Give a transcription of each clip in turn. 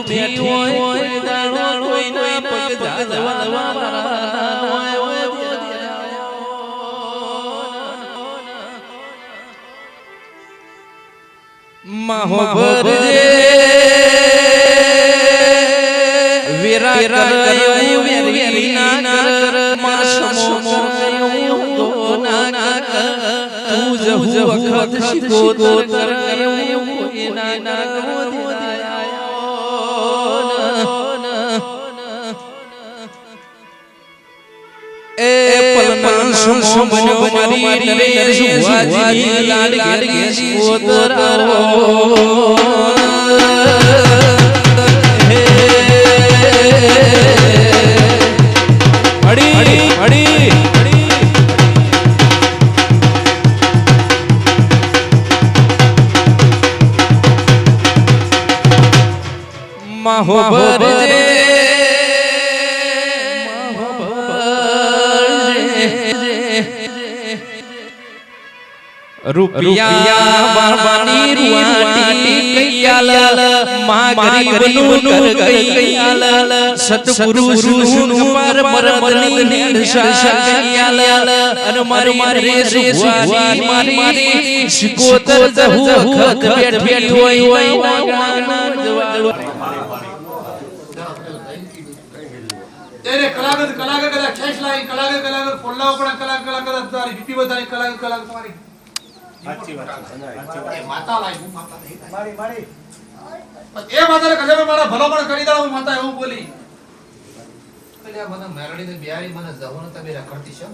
બેઠી હોય દાડો કોઈ ના પગ જાજવાના હોય હોય માહો ભરજે વિરા કરાયો વેરી ના કર મા સમો તો ના કર તું જહુ વખત શીખો તો કરાયો ના ના બન્યો મારી નરેશ વાજી લાડ લાડ સ્કોતરાવો અડી અડી મહોબર રૂપિયા બાબાની રૂવાટી કૈયાલમાં ગરીબનું કર કૈયાલ સતપુરુષનું પર પરમની નિરશા કૈયાલ અને મારી મારી સુવારી મારી મારી શિકોતર જહુ ખત બેઠી હોય હોય ત્યારે કલાગત કલાગત કદાચ ખેંચ લાવી કલાગત કલાગત ફોડલાઓ પણ કલાગત કલાગત તારી બીપી વધારી કલાગત કલાગત તમારી. એ માતા લાવી હું માતા નહીં લાવી. પણ એ માતાને કદાચ મારા ભલો પણ કરી દઉં હું માતા એવું બોલી. એટલે આ મને મેરડીને બિહારી મને જવાનું તમે રખડતી છે?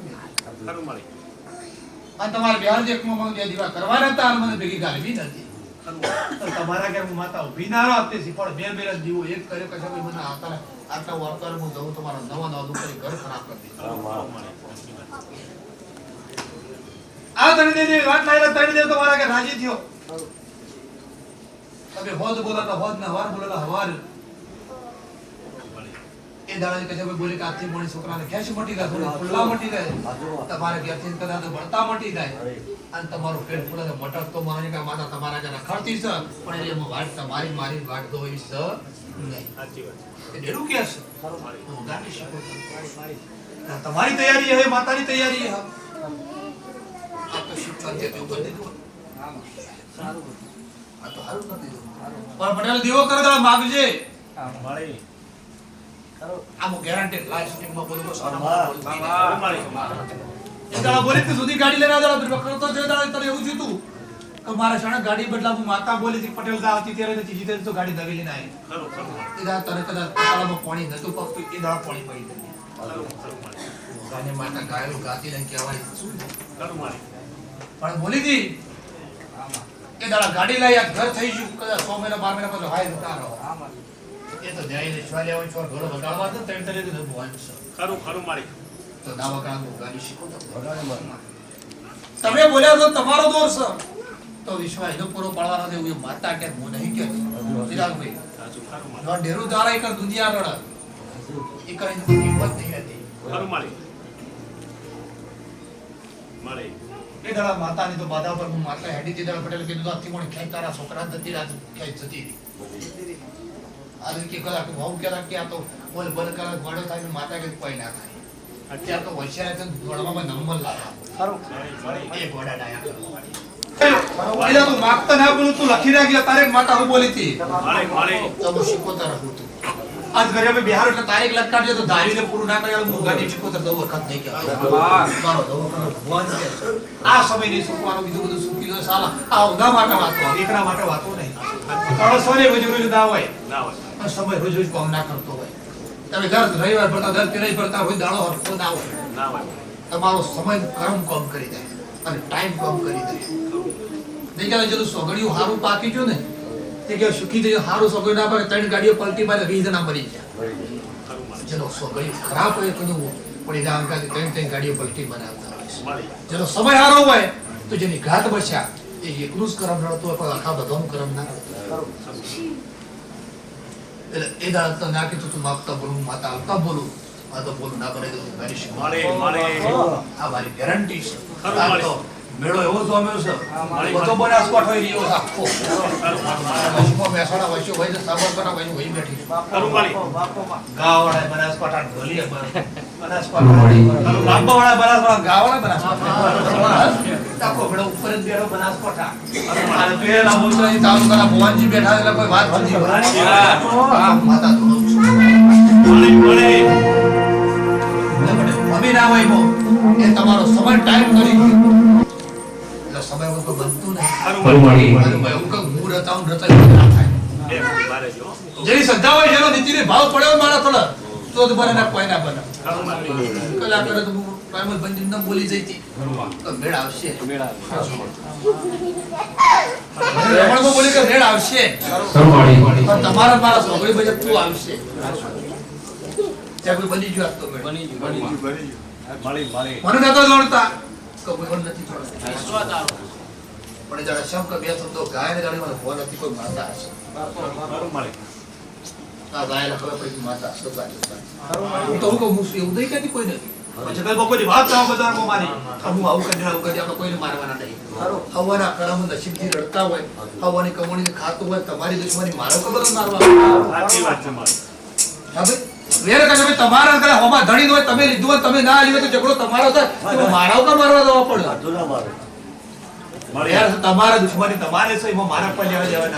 અને તમારે બિહાર દેખમાં મને બે દીવા કરવાના હતા અને મને ભેગી ગાલવી નથી. તમારા ઘેર હું માતા ઊભી ના રહો તે પણ બે બે દીવો એક કર્યો કશો ભાઈ મને આવતા આટલા વાર્તા હું જઉં તમારા નવા નવા દુકાને ઘર ખરાબ કરી દીધું આ તણી દેવી વાત લાયેલા તણી દેવ તમારા કે રાજી થયો. તમે હોદ બોલાતા હોદ ના હવાર બોલાતા હવાર એ દાદાજી કહે ભાઈ બોલે કે આથી મોડી છોકરાને ખેંચ મટી જાય થોડી ફુલ્લા મટી જાય. તમારે ઘેરથી કદાચ તો બળતા મટી જાય. અને તમારું પેટ ફૂલે તો મટક તો માની કે માતા તમારા ઘરે ખરતી છે પણ એમાં વાટ તમારી મારી વાટ દો એવી છે નહીં. એ ડેરું કે છે? હું શકું છું. તમારી તૈયારી હે માતાની તૈયારી હે આ તો શિક્ષણ છે તેવું કરી દીધું આ તો હારું કરી દીધું. પણ પટેલ દીવો કરે તો માગજે. આ હું ગેરંટી લાઈવ શૂટિંગમાં બોલું બસ આના બોલી તી સુધી ગાડી લઈને આ દાડા કરતો જે તને એવું થયું કે મારા શાણે ગાડી બદલા માતા બોલી હતી પટેલ દા આવતી ત્યારે ને ત્યારે તો ગાડી નવી લઈને આવી. એ દાડા તને કદાચ તાળામાં પાણી નતું પકતું એ દાડા પાણી પડી ગયું. ગાને માતા ગાયરો ગાતી ને કહેવાય. શું પણ બોલી હતી એ દાડા ગાડી લઈ આ ઘર થઈ ગયું. કદાચ સો મહિના બાર મહિના પછી હાય જતા રહો. એ તો જઈને છોલે હોય છોડ ઘોડો બગાડવા તો ત્રણ તરીકે તો ભગવાન છે. તો દાવા કાળા ગાડી શીખો તો તમે બોલ્યા તો તમારો દોર છે. તો વિશ્વાસ એનો પૂરો પાડવાનો છે એ માતા કે હું નહીં કે વિરાગભાઈ જો ડેરું તારા એક દુનિયા રડ એ કઈ કોઈ નહીં હતી એ દાડા માતાની તો બાધા પર હું માતા હેડી દીધા પટેલ કીધું આથી કોણ ખેંચ તારા છોકરા જતી રાત ખેંચ જતી રહી. કે કલાક ભાવ કેલા કે આ તો બોલ બોલ કલાક ગોળો થાય ને માતા કે કોઈ ના થાય. અત્યારે તો હોશિયાર છે ગોળવામાં નંબર લાવા એ ગોડા ડાયા કરવા વાળી. એટલે તું માગતા ના બોલું તું લખી રાખી તારે માતા હું બોલી હતી. શીખોતર રહું આજ ઘરે અમે બિહાર એટલે તારીખ લટકાડજો તો ધારીને પૂરું ના કર્યા હું ગાડી શીખોતર દઉં વખત નહીં કહેવાય. મારો દવાખાનો ભગવાન છે. આ સમય નહીં સુકવાનું બીજું બધું લો સાલા. આ ઊંધા માટે વાતો. એકના માટે વાતો નહીં. અળસોને રોજ રોજ ના હોય. આ સમય રોજ રોજ કોમ ના કરતો હોય. તમે દર રવિવાર ભરતા દર તેરાઈ ભરતા હોય દાડો હરખો ના હોય. તમારો સમય કર્મ કોમ કરી દે અને ટાઈમ કોમ કરી દે. કે જેટલું સોગડિયું હારું પાકી ગયું ને તે કે સુખી થઈ હારું સોગડિયું ના પાકે ત્રણ ગાડીઓ પલટી મારે વીસ જણા મરી ગયા. જેનો સોગડિયું ખરાબ હોય કદું પણ એના અંકાથી ત્રણ ત્રણ ગાડીઓ પલટી બનાવતા હોય જેનો સમય હારો હોય તો જેની ઘાત બચ્યા એ એકલું જ કરમ રડતું હોય પણ આખા બધાનું કરમ ના રડતું એટલે એ દાડે તો ના કીધું તું માગતા બોલું માતા આવતા બોલું. આ બોલું ના કરે તો તું મળે મળે. આ મારી ગેરંટી છે. ખરું તો મેળો એવો જોમ્યો છે. બધો બનાસકાંઠો હોય રહ્યો છે આખો. વચમાં મહેસાણા હોય છે સાબરકાંઠા વચ્ચે વહી બેઠી છે. ગાવાવાળા બનાસકાંઠા ઢોલીએ બનાસકાંઠા લાંબાવાળા બનાસકાંઠા ગાવાળા બનાસકાંઠા આખો મેળો ઉપર જ બેઠો બનાસકાંઠા પેલા બોલતા તાલુકાના ભુવનજી બેઠા એટલે કોઈ વાત નથી. માતા ધોળું ના હોય એ તમારો સમય ટાઈમ કરી એટલે સમય વગર તો બનતું નહીં ભાઈ હું કહું હું રતા હું રતા ના થાય. જેની શ્રદ્ધા હોય જેનો નીતિને ભાવ પડ્યો મારા થોડા તો બને કોઈ ના બને કલાકાર તો હું પ્રાઇમલ બંધી ન બોલી જઈ હતી તો મેળ આવશે. રમણમાં બોલી કે મેળ આવશે. પણ તમારા મારા સોગડી બજે તું આવશે. ત્યાં કોઈ બની ગયો તો મેળ. મને નતો જોડતા તો કોઈ પણ નથી જોડતા પણ જરા શંખ બે શબ્દો ગાયને જાણે મને ફોન નથી કોઈ માતા હશે. આ કે માતા હશે ગાય. તો હું કહું હું એવું નહીં કહેતી કોઈને પણ જગતમાં કોઈની વાત ના હોય મારી હું આવું કરી આવું કરી આપણે કોઈને મારવાના નહીં. હવાના કળમ નસીબથી રડતા હોય હવાની કમોણી ખાતું હોય તમારી દુશ્મની મારો ખબર મારવા. હા ભાઈ? વેર કરે ભાઈ તમારા ઘરે હોમાં ધણી હોય તમે લીધું હોય તમે ના લીધું હોય તો ઝઘડો તમારો થાય. તો મારા ઉપર મારવા દેવા પડે. યાર તમારા દુશ્મની તમારે છે એમાં મારા પર લેવા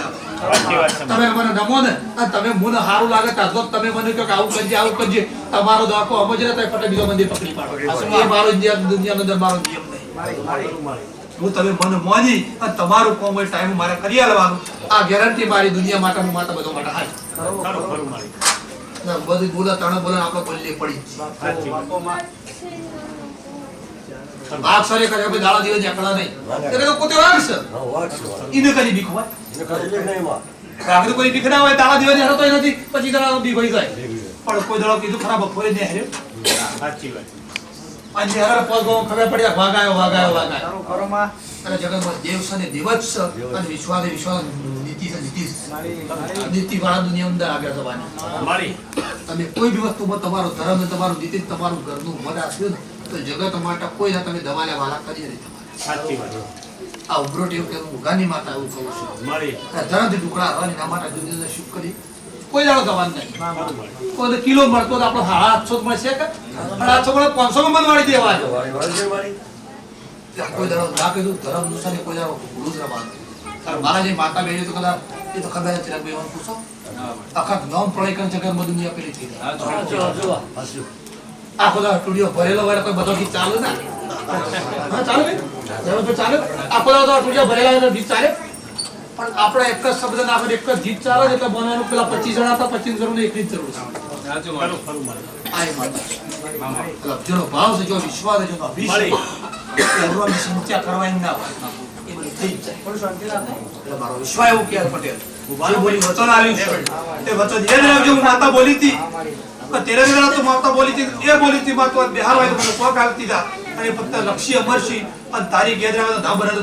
તમે મને નમો ને તમે મને સારું લાગે તો તમે મને કહો કે આવું કરજે આવું કરજે તમારો દાખો અમજ ના થાય ફટે બીજો મંદિર પકડી પાડો. એ મારો દુનિયાનો અંદર મારો નિયમ નહીં. હું તમે મને મોજી અને તમારું કોમ હોય ટાઈમ મારે કરી આલવાનું. આ ગેરંટી મારી દુનિયા માટે હું માતા બધો માટે હાલ. બધી બોલા તણે બોલા આપણે બોલી પડી. વાઘ સરે કરે દાડા દિવસ એકલા નહીં. એટલે પોતે વાઘ છે ઈને બીક હોય. વાઘ કોઈ બીક ના હોય દાડા દિવસ હેરો તો નથી પછી દાડા બીક હોય જાય પણ કોઈ દાડો કીધું ખરાબ બપોરે ને હેર્યો અને જે હરાર પગ ખબર પડી આ વાઘ આવ્યો વાઘ આવ્યો વાઘ આવ્યો. અને જગતમાં દેવ છે ને દેવ જ છે અને વિશ્વાસ એ વિશ્વાસ નીતિ છે. નીતિ નીતિ વાળા દુનિયા અંદર આગળ જવાની. તમે કોઈ બી વસ્તુમાં તમારો ધર્મ તમારું નીતિ ને તમારું ઘરનું મત આપ્યું ને તો જગત માટે કોઈ ના તમે દવા વાલા કરી નહીં તમારે. આ ઉભરોટ એવું કે ઉગાની માતા એવું કહું છું. આ ધરમથી ટુકડા હવાની ના માટે દુનિયાને શું કરી. કોઈ દાડો દવા નહીં. કોઈ કિલો મળતો તો આપણો સાડા આઠસો મળશે કે? આઠસો મળે પાંચસો માં બંધ દેવા કોઈ દાડો ના કીધું ધરમ નુસાને કોઈ દાડો ભૂલું જ રવાનું મારા જે માતા બહેનો તો કદાચ એ તો ખબર નથી પૂછો. આખા નોમ પ્રળય કરે જગતમાં મધુની પેલી થઈ જાય. આખો દાડો સ્ટુડિયો ભરેલો હોય કોઈ બધો ગીત ચાલુ ના? હા ચાલે ભાઈ. તો ચાલે. આખો દાડો સ્ટુડિયો ભરેલા હોય તો ગીત ચાલે. પણ આપણે એક જ શબ્દ ના આપણે એક જ ગીત ચાલે એટલે બનાવવાનું પેલા પચીસ જણા હતા પચીસ જણા એક જ જરૂર છે. આ જેનો ભાવ છે જો વિશ્વાસ છે જેનો અભિષેક. સંખ્યા કરવાની ના હોય. એ બધું થઈ જાય. એટલે મારો વિશ્વાસ એવું કે પટેલ. બોલી વચન આવ્યું છે. તે વચન એ જ રાખજો હું માતા બોલી હતી. પણ તેરે વેળા તો માતા બોલી હતી એ બોલી હતી માતા બિહાર હોય તો શોખ આવતી હતા અને ફક્ત લક્ષ્ય અમરસિંહ અને તારી ગેર તો ના બને તો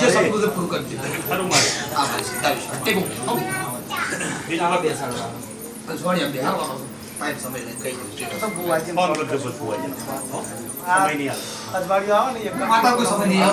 જે સપનું પૂરું કરી દીધું. આ મારી. સીધા વિશ્વાસ ટેકો આવો. અજવાળિયા બિહારવાનો ટાઈમ સમય લઈને કહી દઉં છું. માતા કોઈ સમય નહીં આવે.